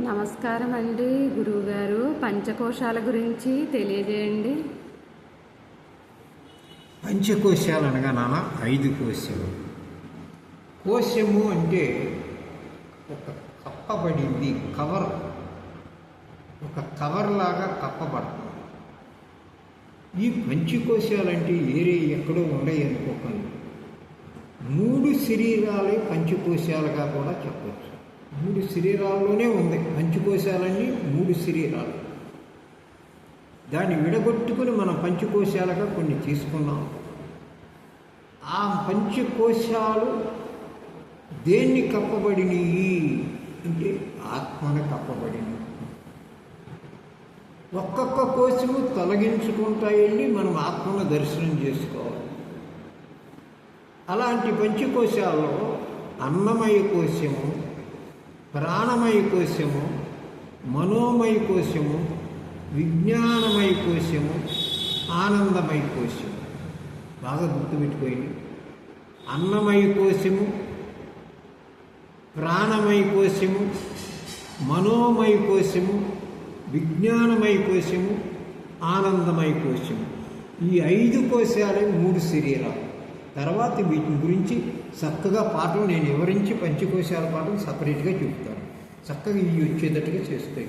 నమస్కారం అండి గురువుగారు. పంచకోశాల గురించి తెలియజేయండి. పంచకోశాలు అనగా నాన్న ఐదు కోశాలు. కోశము అంటే ఒక కప్పబడింది కవర్. ఒక కవర్ లాగా కప్పబడుతుంది. ఈ పంచకోశాలంటే ఏరే ఎక్కడో ఉండయి అనుకోకండి. మూడు శరీరాలే పంచకోశాలుగా కూడా చెప్పచ్చు. మూడు శరీరాల్లోనే ఉంది. పంచకోశాలన్నీ మూడు శరీరాలు. దాన్ని విడగొట్టుకుని మనం పంచకోశాలుగా కొన్ని తీసుకున్నాం. ఆ పంచకోశాలు దేన్ని కప్పబడినవి అంటే ఆత్మను కప్పబడినవి ఒక్కొక్క కోశము తొలగించుకుంటాయండి మనం ఆత్మను దర్శనం చేసుకోవాలి. అలాంటి పంచకోశాల్లో అన్నమయ కోశము ప్రాణమయ కోశము మనోమయ కోశము విజ్ఞానమయ కోశము ఆనందమయ కోశము బాగా గుర్తుపెట్టుకోండి. అన్నమయ కోశము ప్రాణమయ కోశము మనోమయ కోశము విజ్ఞానమయ కోశము ఆనందమయ కోశము ఈ ఐదు కోశాలే మూడు శరీరాలు. తర్వాత వీటిని గురించి చక్కగా పాఠం నేను వివరించి పంచకోశాల పాఠం సపరేట్గా చెప్తాను. చక్కగా ఇవి వచ్చేటట్టుగా చేస్తాయి.